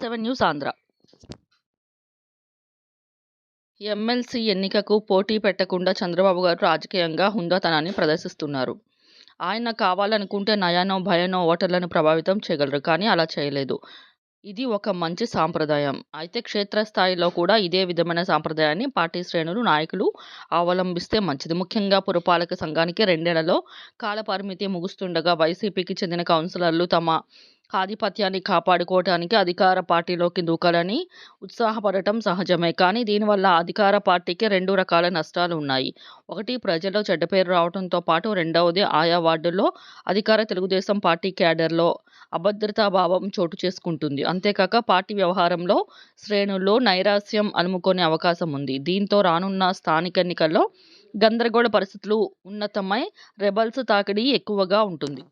Seven news Andhra. MLC ఎన్నికకు పోటీ పెట్టకుండా చంద్రబాబు గారు రాజకీయంగా హుందాతనాన్ని ప్రదర్శిస్తున్నారు. ఆయన కావాలనుకుంటే నయానో భయానో ఓటర్లను ప్రభావితం చేయగలరు కానీ అలా చేయలేదు. ఇది ఒక మంచి సాంప్రదాయం. అయితే క్షేత్రస్థాయిలో కూడా ఇదే విధమైన సాంప్రదాయాన్ని పార్టీ శ్రేణులు నాయకులు అవలంబిస్తే మంచిది. ముఖ్యంగా పురపాలక సంఘానికి రెండేళ్ళలో కాలపరిమితి ముగుస్తుండగా వైసీపీకి చెందిన కౌన్సిలర్లు తమ ఆధిపత్యాన్ని కాపాడుకోవటానికి అధికార పార్టీలోకి దూకాలని ఉత్సాహపడటం సహజమే. కానీ దీనివల్ల అధికార పార్టీకి రెండు రకాల నష్టాలు ఉన్నాయి. ఒకటి ప్రజల్లో చెడ్డ పేరు రావడంతో పాటు రెండవది ఆయా వార్డుల్లో అధికార తెలుగుదేశం పార్టీ క్యాడర్లో అభద్రతా భావం చోటు చేసుకుంటుంది. అంతేకాక పార్టీ వ్యవహారంలో శ్రేణుల్లో నైరాస్యం అలుముకునే అవకాశం ఉంది. దీంతో రానున్న స్థానిక ఎన్నికల్లో గందరగోళ పరిస్థితులు ఉన్నతమై రెబల్స్ తాకిడి ఎక్కువగా ఉంటుంది.